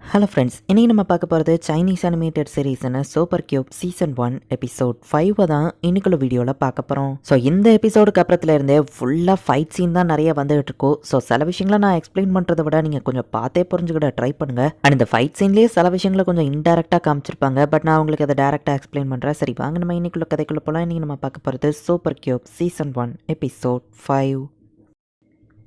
Hello friends இன்றைக்கி நம்ம பார்க்க போகிறது Chinese animated சீரீஸான super cube season one episode five தான் இன்னைக்குள்ள வீடியோவில் பார்க்க போகிறோம் ஸோ இந்த எபிசோடுக்கு அப்புறத்துல இருந்தே ஃபுல்லாக ஃபைட் சீன் தான் நிறைய வந்துகிட்டு இருக்கும் ஸோ சில விஷயங்களை நான் எக்ஸ்பிளைன் பண்ணுறதை விட நீங்கள் கொஞ்சம் பார்த்தே புரிஞ்சுக்கிட ட்ரை பண்ணுங்கள் அண்ட் இந்த ஃபைட் சீன்லேயே சில விஷயங்களை கொஞ்சம் இன்டெரக்டாக காமிச்சிருப்பாங்க. பட் நான் உங்களுக்கு அதை டேரெக்டாக எக்ஸ்பிளைன் பண்ணுறேன் சரி வாங்க நம்ம இன்னைக்குள்ள கதைக்குள்ள போகலாம் இன்றைக்கி நம்ம பார்க்க போகிறது super cube season one episode five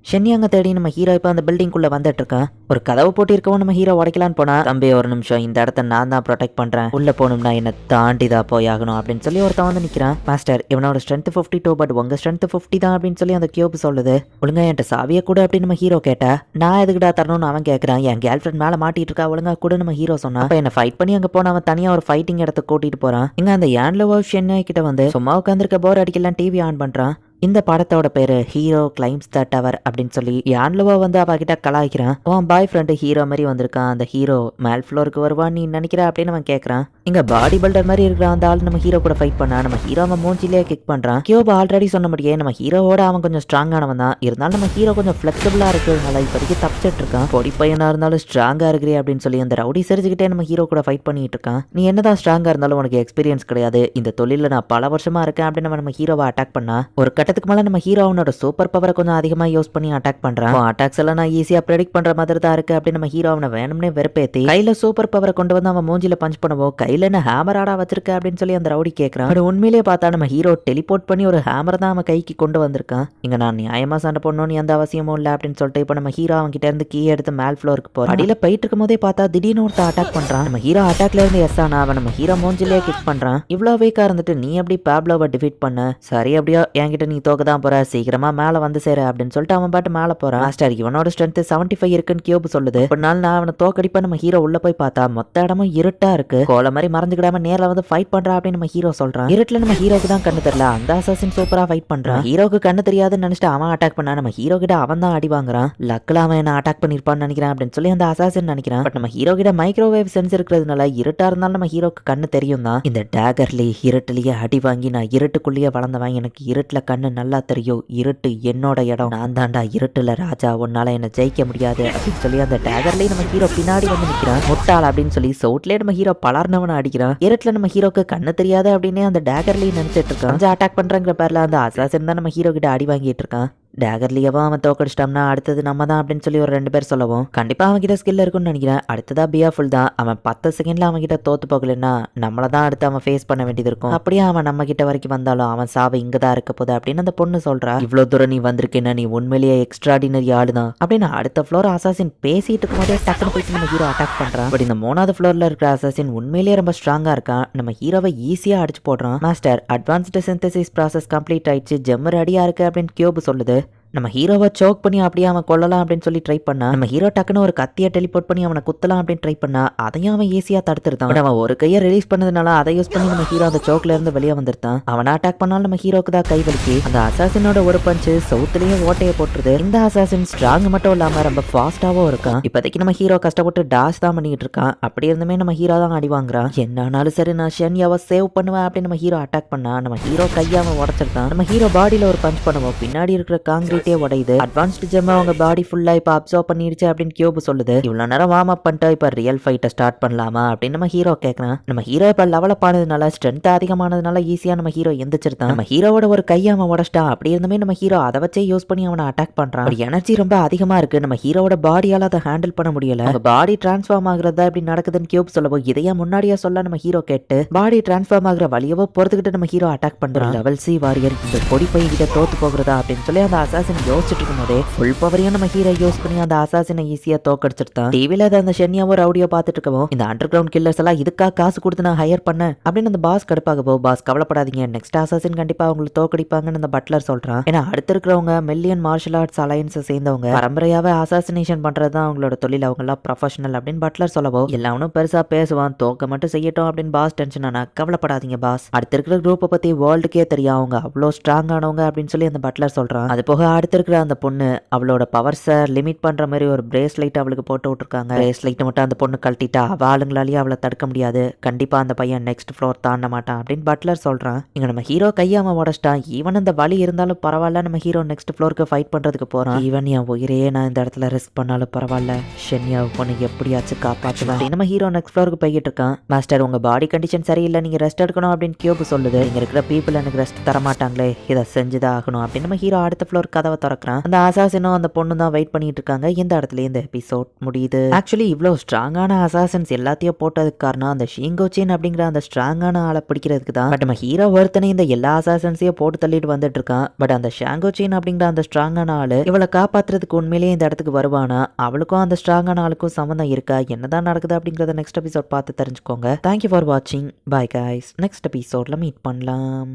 ஷென்யாங்க தேடி நம்ம ஹீரோ இப்போ அந்த பில்டிங்குள்ளே வந்துட்டு இருக்கான் ஒரு கதவு போட்டிருக்கவும் நம்ம ஹீரோ உடைக்கலான்னு போனால் தம்பி ஒரு நிமிஷம் இந்த இடத்த நான் தான் ப்ரொடெக்ட் பண்ணுறேன் உள்ளே போகணும்னா என்னை தாண்டி தான் போய் ஆகணும் அப்படின்னு சொல்லி ஒருத்தன் வந்து நிற்கிறேன் மாஸ்டர் இவனோட ஸ்ட்ரென்த் ஃபிஃப்டி டூ பட் உங்கள் ஸ்ட்ரென்த் ஃபிஃப்டி தான் அப்படின்னு சொல்லி அந்த கியூப் சொல்லுது. ஒழுங்கா என்கிட்ட சாவியை கூட அப்படின்னு நம்ம ஹீரோ கேட்டா. நான் எதுக்குடா தரணும்னு அவன் கேட்குறான் என் கேர்ள் ஃப்ரெண்ட் மேலே மாட்டிட்டு இருக்கா ஒழுங்கா கூட நம்ம ஹீரோ சொன்னா. அப்ப என்ன ஃபைட் பண்ணி அங்கே போன அவன் தனியாக ஒரு ஃபைட்டிங் இடத்த கூட்டிட்டு போகிறான் இங்கே அந்த யான்லோ ஷென்யா கிட்ட வந்து சும்மா உட்காந்துருக்க போர் அடிக்கலாம் டிவி ஆன் பண்ணுறான் இந்த படத்தோட பேரு ஹீரோ கிளைம்ஸ் த டவர் அப்படின்னு சொல்லி யான்லுவா வந்து அவகிட்ட கலாய்க்கிறான். உன் பாய் ஃப்ரெண்டு ஹீரோ மாதிரி வந்திருக்கான். அந்த ஹீரோ மேல் ஃப்ளோருக்கு வருவான் நீ நினைக்கிற அப்படின்னு அவன் கேட்கறான் இங்க பாடி பில்டர் மாதிரி இருக்கிற அந்த ஆள் நம்ம ஹீரோ கூட ஃபைட் பண்ணா நம்ம ஹீரோ அவன் மூஞ்சிலே கிக் பண்றான். கியூப் ஆல்ரெடி சொன்ன முடியே நம்ம ஹீரோவோட அவன் கொஞ்சம் ஸ்ட்ராங்கானவன் தான். இருந்தாலும் நம்ம ஹீரோ கொஞ்சம் ஃபிளெக்சிபிளா இருக்கிறதுனால இப்போதைக்கு தப்பிச்சிட்டு இருக்கான். பொடி பையனா இருந்தாலும் ஸ்ட்ராங்கா இருக்கிறே அப்படின்னு சொல்லி அந்த ரவுடி சிரிச்சுக்கிட்டே நம்ம ஹீரோ கூட ஃபைட் பண்ணிட்டு இருக்கான். நீ என்னதான் ஸ்ட்ராங்கா இருந்தாலும் உனக்கு எக்ஸ்பீரியன்ஸ் கிடையாது. இந்த தொழில நான் பல வருஷமா இருக்கேன் அப்படின்னு நம்ம ஹீரோவை அட்டாக் பண்ணா ஒரு கட்டத்துக்கு மேல நம்ம ஹீரோ அவனோட சூப்பர் பவரை கொஞ்சம் அதிகமா யூஸ் பண்ணி அட்டாக் பண்றான். அட்டாக்ஸ் எல்லாம் நான் ஈஸியா ப்ரெடிக்ட் பண்ற மாதிரி தான் இருக்கு அப்படின்னு நம்ம ஹீரோ அவனை வேணும்னே வெறுப்பேத்தி கையில சூப்பர் பவரை கொண்டு வந்து அவன் மூஞ்சில பஞ்ச் பண்ணுவோம் கையில என்ன ஹேமர் ஆடா வச்சிருக்க அப்படின்னு சொல்லி அந்த ரவுடி கேட்கறான் பட் உண்மையிலேயே பார்த்தா நம்ம ஹீரோ டெலிபோர்ட் பண்ணி ஒரு ஹேமர் தான் அவன் கைக்கு கொண்டு வந்திருக்கான். இங்க நான் நியாயமா சண்டை போடணும்னு எந்த அவசியமும் இல்லை அப்படின்னு சொல்லிட்டு இப்போ நம்ம ஹீரோ அவன் கிட்ட இருந்து கீ எடுத்து மேல் ஃப்ளோருக்கு போகிறோம் அடியில போயிட்டு இருக்கும் போதே பார்த்தா திடீர்னு ஒருத்த அட்டாக் பண்றான். நம்ம ஹீரோ அட்டாக்ல இருந்து எஸ் ஆனா அவன் நம்ம ஹீரோ மூஞ்சிலே கிக் பண்றான். இவ்வளவு வீக்கா இருந்துட்டு நீ எப்படி பேப்லோவை டிஃபீட் பண்ண? சரி அப்படியா என்கிட்ட நீ நீ தோக்க தான் போற சீக்கிரமா மேலே வந்து சேர அப்படின்னு சொல்லிட்டு அவன் பாட்டு மேலே போறான். மாஸ்டர் இவனோட ஸ்ட்ரென்த் செவன்டி ஃபைவ் இருக்குன்னு கியூப் சொல்லுது. ஒரு நாள் நான் அவனை தோக்கடிப்பா நம்ம ஹீரோ உள்ள போய் பார்த்தா மொத்த இடமும் இருட்டா இருக்கு. கோல மாதிரி மறைஞ்சுக்கிடாம நேரில் வந்து ஃபைட் பண்றா அப்படின்னு நம்ம ஹீரோ சொல்றான். இருட்டுல நம்ம ஹீரோக்கு தான் கண்ணு தெரியல. அந்த அசாசின் சூப்பரா ஃபைட் பண்றான். ஹீரோக்கு கண்ணு தெரியாதுன்னு நினைச்சிட்டு அவன் அட்டாக் பண்ணா நம்ம ஹீரோ கிட்ட அவன் தான் அடி வாங்குறான். லக்கில் அவன் என்ன அட்டாக் பண்ணிருப்பான்னு நினைக்கிறான் அப்படின்னு சொல்லி அந்த அசாசின் நினைக்கிறான். பட் நம்ம ஹீரோ கிட்ட மைக்ரோவேவ் சென்ஸ் இருக்கிறதுனால இருட்டா இருந்தாலும் நம்ம ஹீரோக்கு கண்ணு தெரியும் தான் இந்த டேகர்லி இருட்டுலயே அடி வாங்கி நான் இருட்டுக்குள்ளேயே வளர்ந்தவன். எனக்கு இருட்டுல கண்ணு நல்லா தெரியும்? இருட்டு என்னோட இடம். நான் தாண்டா இருட்டுல ராஜா. உன்னால என்ன ஜெயிக்க முடியாது. அப்படின்னு சொல்லி அந்த டேகர்லயே நம்ம ஹீரோ பின்னாடி வந்து நிக்கிறான். முட்டாள் அப்படின்னு சொல்லி சவுட்லயே நம்ம ஹீரோ பலர்னவன் அடிக்கிறான். இருட்டுல நம்ம ஹீரோக்கு கண்ணு தெரியாது அப்படின்னே அந்த டேகர்லயே நினைச்சிட்டு இருக்கான். அட்டாக் பண்றங்கிற பேர்ல அந்த அசாசன் தான் நம்ம ஹீரோ கிட்ட அடி வாங்கிட்டு இருக்கான். டேகர்லியவா அவன் தோக்கடிச்சிட்டோம்னா அடுத்தது நம்ம தான் அப்படின்னு சொல்லி ஒரு ரெண்டு பேர் சொல்லவும் கண்டிப்பா அவன் கிட்ட ஸ்கில் இருக்கும்னு நினைக்கிறேன். அடுத்ததா பியா ஃபுல் தான். அவன் பத்து செகண்ட்ல அவன்கிட்ட தோத்து போகலன்னா நம்மள தான் அடுத்து அவன் ஃபேஸ் பண்ண வேண்டியது இருக்கும். அப்படியே அவன் நம்ம கிட்ட வரைக்கும் வந்தாலும் அவன் சாவு இங்க தான் இருக்க போகுது அப்படின்னு அந்த பொண்ணு சொல்றா. இவ்வளவு தூரம் நீ வந்திருக்கேன்னா நீ உண்மையிலேயே எக்ஸ்ட்ராடினரி ஆளு தான். அப்படின்னு அடுத்த ஃப்ளோர் அசாசின் பேசிட்டு இருக்கும் போதே டக்குனு போய் நம்ம ஹீரோ அட்டாக் பண்றான் பட் இந்த மூணாவது ஃப்ளோர்ல இருக்கிற அசாசின் உண்மையிலேயே ரொம்ப ஸ்ட்ராங்கா இருக்கான். நம்ம ஹீரோவை ஈஸியா அடிச்சு போடுறான். Master advanced synthesis process complete ஆயிடுச்சு. ஜெம்மர் ரெடியா இருக்கு அப்படின்னு கியூப் சொல்லுது. நம்ம ஹீரோவை சோக் பண்ணி அப்படியே அவன் கொல்லலாம் அப்படின்னு சொல்லி ட்ரை பண்ணா நம்ம ஹீரோ டக்குன்னு ஒரு கத்தியை டெலிபோர்ட் பண்ணி அவனை குத்தலாம் அப்படின்னு ட்ரை பண்ணா அதையும் அவன் ஈஸியாக தடுத்துருந்தான் அவன் ஒரு கையை ரிலீஸ் பண்ணதுனால அதை யூஸ் பண்ணி நம்ம ஹீரோ அந்த சோக்ல இருந்து வெளியே வந்திருந்தான். அவனை அட்டாக் பண்ணாலும் நம்ம ஹீரோக்கு தான் கை வலிக்கு. அந்த அசாசினோட ஒரு பஞ்சு சவுத்துலயே ஓட்டையை போட்டுருது. இந்த அசாசின் ஸ்ட்ராங் மட்டும் இல்லாம ரொம்ப ஃபாஸ்டாவும் இருக்கான். இப்போதைக்கு நம்ம ஹீரோ கஷ்டப்பட்டு டாஷ் தான் பண்ணிட்டு இருக்கான். அப்படி இருந்துமே நம்ம ஹீரோ தான் அடி வாங்குறான். என்னானாலும் சரி நான் ஷென்யாவை சேவ் பண்ணுவேன் அப்படின்னு நம்ம ஹீரோ அட்டாக் பண்ணா நம்ம ஹீரோ கையாவை உடச்சிருந்தான். உடச்சிருக்கான் நம்ம ஹீரோ பாடியில ஒரு பஞ்ச் பண்ணுவோம். பின்னாடி இருக்கிற காங்கிரீட்டே உடையுது. அட்வான்ஸ்டு ஜெம் அவங்க பாடி ஃபுல்லா இப்ப அப்சர்வ் பண்ணிடுச்சு அப்படின்னு கியூப் சொல்லுது. இவ்வளவு நேரம் வார்ம் அப் பண்ணிட்டு இப்ப ரியல் ஃபைட்டை ஸ்டார்ட் பண்ணலாமா அப்படின்னு நம்ம ஹீரோ கேட்கறான் நம்ம ஹீரோ இப்ப லெவலப் ஆனதுனால ஸ்ட்ரென்த் அதிகமானதுனால ஈஸியா நம்ம ஹீரோ எந்திரிச்சிருந்தான். நம்ம ஹீரோவோட ஒரு கையை அவன் உடச்சிட்டான். அப்படி இருந்துமே நம்ம ஹீரோ அதை வச்சே யூஸ் பண்ணி அவனை அட்டாக் பண்றான். எனர்ஜி ரொம்ப அதிகமா இருக்கு. நம்ம ஹீரோவோட பாடியால அதை ஹேண்டில் பண்ண முடியல. பாடி டிரான்ஸ்ஃபார்ம் ஆகுறதா இப்படி நடக்குதுன்னு கியூப் சொல்லவோ இதையே முன்னாடியே சொல்ல நம்ம ஹீரோ கேட்டு பாடி டிரான்ஸ்ஃபார்ம் ஆகுற வழியவோ பொறுத்துக்கிட்டு நம்ம ஹீரோ அட்டாக் பண்றான். லெவல் சி வாரியர் இந்த பொடி பையன் கிட்ட தோத்து போகிறதா அப்படின்னு சொல்லி அந்த அசாசின் யோசிச்சுட்டு இருக்கும்போதே ஃபுல் பவரையும் நம்ம ஹீரோ யூஸ் பண்ணி அந்த அசாசினை ஈஸியா தோக்கடிச்சிருந்தான் டிவில அந்த ஷென்யாவோ ரவுடியோ பார்த்துட்டு இருக்கவும் இந்த அண்டர் கிரவுண்ட் கில்லர்ஸ் எல்லாம் இதுக்காக காசு கொடுத்து நான் ஹையர் பண்ணேன் அப்படின்னு அந்த பாஸ் கடுப்பாகவோ பாஸ் கவலைப்படாதீங்க. நெக்ஸ்ட் அசாசின் கண்டிப்பா அவங்களை தோக்கடிப்பாங்கன்னு அந்த பட்லர் சொல்றான். ஏன்னா அடுத்து இருக்கிறவங்க மில்லியன் மார்ஷல் ஆர்ட்ஸ் அலையன்ஸை சேர்ந்தவங்க பரம்பரையாவே அசாசினேஷன் பண்றது தான் அவங்களோட தொழில். அவங்க எல்லாம் ப்ரொஃபஷனல் அப்படின்னு பட்லர் சொல்லவோ எல்லாவனும் பெருசா பேசுவான். தோக்க மட்டும் செய்யட்டும் அப்படின்னு பாஸ் டென்ஷன் ஆனா கவலைப்படாதீங்க பாஸ் அடுத்து இருக்கிற குரூப்பை பத்தி வேர்ல்டுக்கே தெரியும். அவங்க அவ்வளோ ஸ்ட்ராங் ஆனவங்க அப்படின்னு சொல்லி அந்த பட்லர் சொல்றான். அது போக அடுத்திருக்கிற அந்த பொண்ணு அவளோட பவர்ஸை லிமிட் பண்ற மாதிரி ஒரு பிரேஸ்லைட் அவளுக்கு போட்டு விட்ருக்காங்க பிரேஸ்லைட் மட்டும் அந்த பொண்ணு கழட்டிட்டா அவள் ஆளுங்களாலேயே அவளை தடுக்க முடியாது. கண்டிப்பா அந்த பையன் நெக்ஸ்ட் ஃப்ளோர் தாண்ட மாட்டான் அப்படின்னு பட்லர் சொல்றான். இங்க நம்ம ஹீரோ கையாம உடச்சிட்டான் ஈவன் அந்த வலி இருந்தாலும் பரவாயில்ல நம்ம ஹீரோ நெக்ஸ்ட் ஃப்ளோருக்கு ஃபைட் பண்றதுக்கு போறான். ஈவன் என் உயிரையே நான் இந்த இடத்துல ரிஸ்க் பண்ணாலும் பரவாயில்ல. ஷென்யா பொண்ணு எப்படியாச்சும் காப்பாற்றுவேன் நம்ம ஹீரோ நெக்ஸ்ட் ஃப்ளோருக்கு போய்கிட்டு இருக்கான். மாஸ்டர் உங்க பாடி கண்டிஷன் சரியில்லை நீங்க ரெஸ்ட் எடுக்கணும் அப்படின்னு கியூப் சொல்லுது. இங்க இருக்கிற பீப்புள் எனக்கு ரெஸ்ட் தர மாட்டாங்களே இதை செஞ்சுதான் ஆகணும் அப்படின்னு நம்ம ஹீரோ அடுத்த ஃப்ளோர் கதவை திறக்கிறான். அந்த அசாசினும் அந்த பொண்ணு தான் வெயிட் பண்ணிட்டு இருக்காங்க. இந்த இடத்துல இந்த எபிசோட் முடியுது. ஆக்சுவலி இவ்வளோ ஸ்ட்ராங்கான அசாசன்ஸ் எல்லாத்தையும் போட்டதுக்கு காரணம் அந்த ஷீங்கோச்சின் அப்படிங்கிற அந்த ஸ்ட்ராங்கான ஆளை பிடிக்கிறதுக்கு தான். பட் நம்ம ஹீரோ ஒருத்தனை இந்த எல்லா அசாசன்ஸையும் போட்டு தள்ளிட்டு வந்துட்டு இருக்கான். பட் அந்த ஷாங்கோச்சின் அப்படிங்கிற அந்த ஸ்ட்ராங்கான ஆளு இவளை காப்பாத்துறதுக்கு உண்மையிலேயே இந்த இடத்துக்கு வருவானா? அவளுக்கும் அந்த ஸ்ட்ராங்கான ஆளுக்கும் சம்மந்தம் இருக்கா? என்னதான் நடக்குது அப்படிங்கறத நெக்ஸ்ட் எபிசோட் பார்த்து தெரிஞ்சுக்கோங்க. தேங்க்யூ ஃபார் வாட்சிங் பாய் காய்ஸ் நெக்ஸ்ட் எபிசோட்ல மீட் பண்ணலாம்.